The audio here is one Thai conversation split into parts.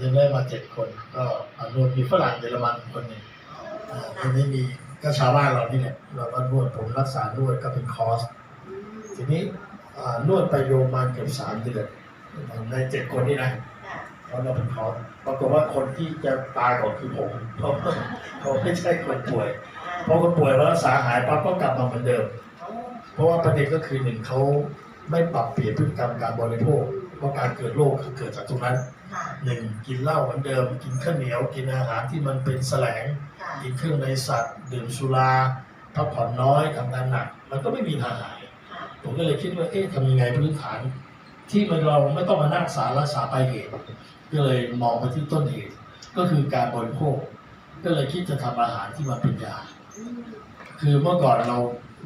ยังได้มาเจ็ดคน ก็อนวดมีฝรั่งเยอรมันคนหนึ่งคนนี้มีก็ชาวบ้านเรานี่แหละเราก็นวดผมรักษานวดก็เป็นคอร์สทีนี้นวดไปโยมมาเกือบสามเดือนในเจ็ดคนนี้นะเพราะเราเป็นคอร์สปรากฏว่าคนที่จะตายก่อนคือผมเพราะเขาไม่ใช่คนป่วยพอคนป่วยแล้วรักษาหายปั๊บก็กลับมาเหมือนเดิม เพราะว่าประเด็นก็คือหนึ่งเขาไม่ปรับเปลี่ยนพฤติกรรมการบริโภคเพราะการเกิดโรคเกิดจากตรงนั้น หนึ่งกินเหล้าเหมือนเดิม กินข้าวเหนียว กินอาหารที่มันเป็นแสลงค่ะกินเครื่องในสัตว์ ดื่มสุราพักผ่อนน้อยทำงานหนัก มันก็ไม่มีทางหายค่ะผมก็เลยคิดว่า เอ๊ะทำยังไงพื้นฐาน ที่มันเราไม่ต้องมานั่งสารรักษาปลายเหตุ ก็เลยมองไปที่ต้นเหตุ ก็คือการบริโภค ก็เลยคิดจะทำอาหารที่มันเป็นยาอืมคือเมื่อก่อนเรา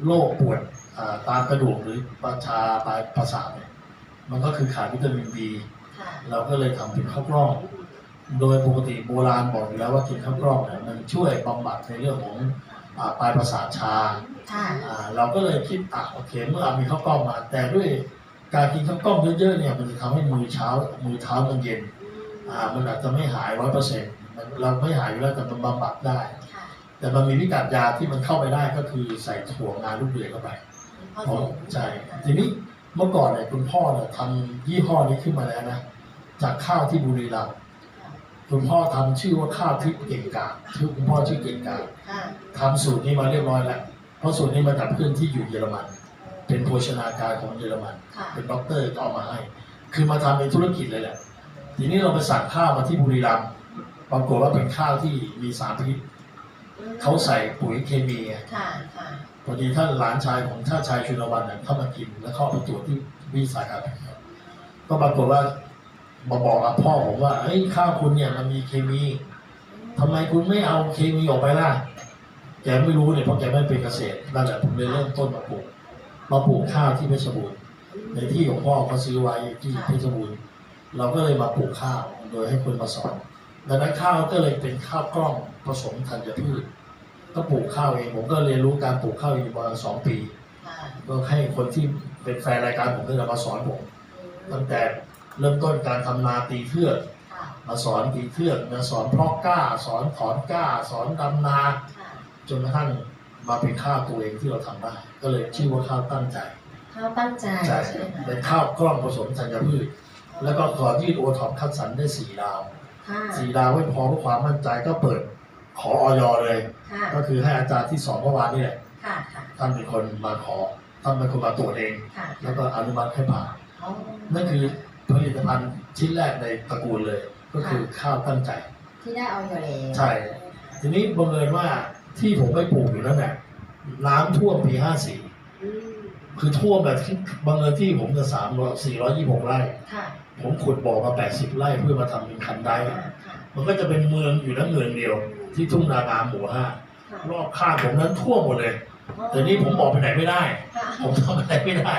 โรคปวดอ่าตามกระดูกหรือประชาปลายประสาทเนี่ย มันก็คือขาดวิตามินบีค่ะ เราก็เลยทำเป็นข้าวกล้อง โดยปกติโบราณบอกอยู่แล้วว่ากินข้าวกล้องเนี่ยมันช่วยบำบัดในเรื่องของอ่าปลายประสาทชาค่ะ อ่าเราก็เลยคิดอะโอเคเมื่อเอามีข้าวกล้องมา แต่ด้วยการกินข้าวกล้องเยอะๆเนี่ยมันจะทำให้มือเช้ามือเท้ามันเย็นอ่ามันอาจจะไม่หายร้อยเปอร์เซ็นต์เราไม่หายอยู่แล้วแต่มันบำบัดได้ ค่ะแต่มันมีพิกัดยาที่มันเข้าไปได้ก็คือใส่ถั่วงาลูกเดือยเข้าไปผอ๋อสมใช่ ทีนี้เมื่อก่อนเนี่ยคุณพ่อเนี่ยทำยี่ห้อนี้ขึ้นมาแล้วนะ จากข้าวที่บุรีรัมย์คุณพ่อทำชื่อว่าข้าวทิพย์เก่งกาจชื่อคุณพ่อชื่อเก่งกาจค่ะทำสูตรนี้มาเรียบร้อยแล้วเพราะสูตรนี้มาจากเพื่อนที่อยู่เยอรมัน เป็นโภชนาการของเยอรมันค่ะเป็นด็อกเตอร์ก็เอามาให้ คือมาทำเป็นธุรกิจเลยแหละ ทีนี้เราไปสั่งข้าวมาที่บุรีรัมย์ปรากฏว่าเป็นข้าวที่มีสารพิษอืมเขาใส่ปุ๋ยเคมีไงค่ะค่ะพอดีท่านหลานชายของท่านชายชุนวันเนี่ยเข้ามากินแล้วเข้าไปตรวจที่วิสาการแพทย์ก็ปรากฏว่า มาบอกกับพ่อผมว่าเฮ้ยข้าวคุณเนี่ยมันมีเคมีทำไมคุณไม่เอาเคมีออกไปล่ะ แกไม่รู้เนี่ยเพราะแกไม่เป็นเกษตรนั่นแหละผมเลยเริ่มต้นมาปลูก มาปลูกข้าวที่เพชรบูรณ์ในที่ของพ่อเขาซื้อไว้ที่เพชรบูรณ์เราก็เลยมาปลูกข้าวโดยให้คนมาสอนดังนั้นข้าวก็เลยเป็นข้าวกล้องผสมธัญพืชก็ปลูกข้าวเองผมก็เรียนรู้การปลูกข้าวอยู่ประมาณสองปีค่ะก็ให้คนที่เป็นแฟนรายการผมก็จะมาสอนผมตั้งแต่ เริ่มต้นการทำนาตีเทือกค่ะมาสอนตีเทือกมาสอนเพาะกล้า สอนถอนกล้า สอนดำนาค่ะจนกระทั่งมาเป็นข้าวตัวเองที่เราทำได้ ก็เลยชื่อว่าข้าวตั้งใจเขาตั้งใจใช่ใช่ไหมเป็นคะข้าวกล้องผสมธัญพืช แล้วก็ขอยื่นโอท็อปคัดสรรได้สี่ดาวค่ะสี่ดาวไม่พอเพื่อความมั่นใจก็เปิดขอออยเลยค่ะก็คือให้อาจารย์ที่สอนเมื่อวานนี่แหละค่ะค่ะท่านเป็นคนมาขอท่านเป็นคนมาตรวจเองค่ะแล้วก็อนุมัติให้ผ่านอ๋อนั่นคือ ผลิตภัณฑ์ชิ้นแรกในตระกูลเลย ก็คือข้าวตั้งใจที่ได้เอาอยู่แล้วใช่ ทีนี้บังเอิญว่าที่ผมไปปลูกอยู่นั่นแหละน้ำท่วมปีห้าสี่อืมคือท่วมแบบที่บังเอิญที่ผมจะสามร้อยสี่ร้อยยี่หกไร่ค่ะผมขุดบ่อมาแปดสิบไร่เพื่อมาทำเป็นคันไดค่ะค่ะมันก็จะเป็นเมืองอยู่นั้นเมืองเดียว ที่ทุ่งนางามหมู่ห้าค่ะรอบข้างผมนั้นท่วมหมดเลย แต่นี่ผมบอกไปไหนไม่ได้ค่ะผมทำอะไรไม่ได้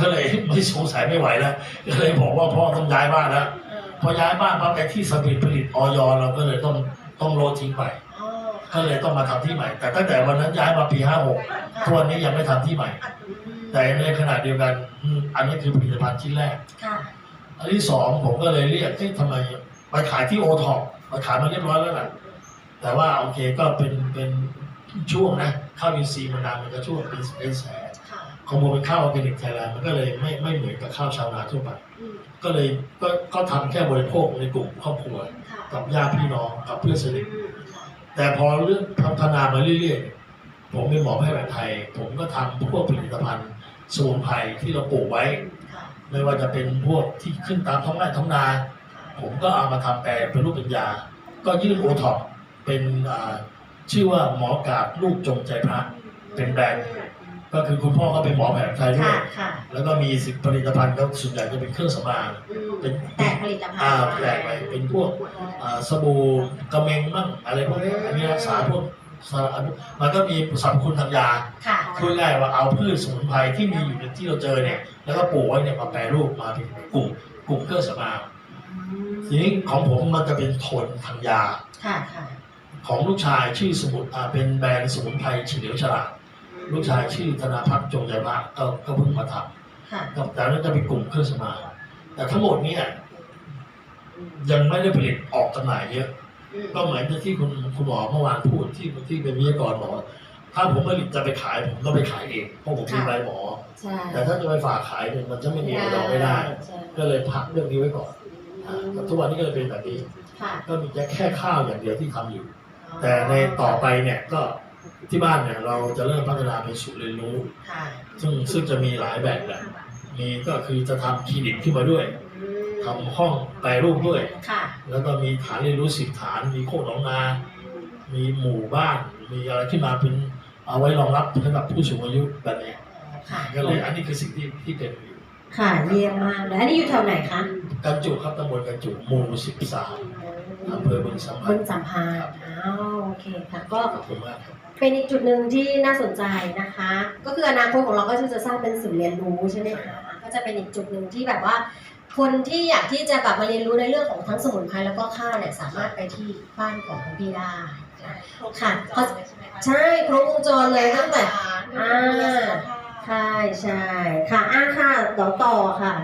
ก็เลยไม่สงสัยไม่ไหวแล้ว ก็เลยบอกว่าพ่อต้องย้ายบ้านแล้วเออพอย้ายบ้านปั๊บไอ้ที่สปิดผลิตออยเราก็เลยต้องต้องโลดทิ้งไปอ๋อก็เลยต้องมาทำที่ใหม่ แต่ตั้งแต่วันนั้นย้ายมาปีห้าหกตัวนนี้ยังไม่ทำที่ใหม่อืมแต่ในขณะเดียวกันอืมอันนี้คือผลิตภัณฑ์ชิ้นแรกค่ะอันที่สองผมก็เลยเรียกที่ทำไมไปขายที่โอท็อปไปขายมาเรียบร้อยแล้วแหละแต่ว่าโอเคก็เป็นเป็น ช่วงนะข้าวอินทรีย์มันนานมันก็ช่วงเป็นเป็นแสนค่ะคอมโบเป็นข้าวออร์แกนิกไทยแลนด์มันก็เลยไม่ไม่เหมือนกับข้าวชาวนาทั่วไปอืมก็เลยก็ก็ทำแค่บริโภคในกลุ่มครอบครัวค่ะกับญาติพี่น้องกับเพื่อนสนิทอืมค่ะแต่พอเรื่องพัฒนามาเรื่อยๆ ผมเป็นหมอแพทย์แผนไทย ผมก็ทำพวกผลิตภัณฑ์สมุนไพรที่เราปลูกไว้ค่ะไม่ว่าจะเป็นพวกที่ขึ้นตามท้องไร่ท้องนา ผมก็เอามาทำแปลเป็นรูปเป็นยา ก็ยื่นโอท็อปเป็นอ่า ชื่อว่าหมอกาบลูกจงใจพระเป็นแบรนด์ก็คือคุณพ่อก็เป็นหมอแผนไทยด้วค่ะยค่ะแล้วก็มีสิบผลิตภัณฑ์ก็ส่วนใหญ่จะเป็นเครื่องสำอางอืมเป็นแต่ผลิตภัณฑ์อ่าแปลกไปเป็นพวกอ่าสบู่กระเมงมั่งอะไรพวกนี้อันนี้รักษาพวกสารมันก็มีสรรพคุณทางยา ค่ะพูดง่ายๆว่าเอาพืชสมุนไพรที่มีอยู่ในที่เราเจอเนี่ย แล้วก็ปลูกไว้เนี่ยมาแปรรูปมาเป็นกลุ่มกลุ่มเครื่องสำอางอืมทีนี้ของผมมันจะเป็นโทนทางยา ค่ะค่ะ ของลูกชายชื่อสมุนอ่าเป็นแบรนด์สมุนไพรเฉลียวฉลาดลูกชายชื่อธนาพัฒน์จงใจพระก็ก็เพิ่งมาทค่ะำก็แต่นั้นจะเป็นกลุ่มเครื่องสำอางแต่ทั้งหมดเนี่ยอืมยังไม่ได้ผลิตออกจำหน่ายเยอะอืมก็เหมือนที่คุณคุณหมอเมื่อวานพูดที่ที่เป็นวิทยากรบอกว่าถ้าผมผลิตจะไปขายผมต้องไปขายเองเพราะผมมีใบหมอใช่แต่ถ้าจะไปฝากขายเนี่ยมันจะไม่มีเราไม่ได้ใช่ก็เลยพักเรื่องนี้ไว้ก่อนอืมอ่าทุกวันนี้ก็เลยเป็นแบบนี้ค่ะก็มีแค่ข้าวอย่างเดียวที่ทำอยู่ แต่ในต่อไปเนี่ยก็ที่บ้านเนี่ยเราจะเริ่มพัฒนาเป็นศูนย์เรียนรู้ ค่ะซึ่งซึ่งจะมีหลายแบบแหละมีก็คือจะทำคลินิกขึ้นมาด้วยอืมทำห้องแปรรูปด้วย ค่ะแล้วก็มีฐานเรียนรู้สิบฐาน มีโคกหนองนา มีหมู่บ้าน มีอะไรขึ้นมาเป็นเอาไว้รองรับสำหรับผู้สูงอายุแบบเนี้ยค่ะก็เลยอันนี้คือสิ่งที่ที่เป็นอยู่ค่ะเยี่ยมมากเลยอันนี้อยู่แถวไหนคะกันจุครับตำบลกันจุหมู่สิบสาม อำเภอบึงสัมพับึนงธ์สัมพันธ์อ้าวโอเคค่ะก็ ขอบคุณมากครับ เป็นอีกจุดหนึ่งที่น่าสนใจนะคะ ก็คืออนาคตของเราก็จะสร้างเป็นศูนย์เรียนรู้ใช่ไหมคะก็จะเป็นอีกจุดหนึ่งที่แบบว่า คนที่อยากที่จะแบบมาเรียนรู้ในเรื่องของทั้งสมุนไพรแล้วก็ข้าวเนี่ยสามารถไปที่บ้านของคุณพี่ได้นะ ค่ะเพราะใช่ครบวงจรเลยตั้งแต่ อ่า ใช่ใช่ค่ะอ่าค่ะเดี๋ยวต่อค่ะ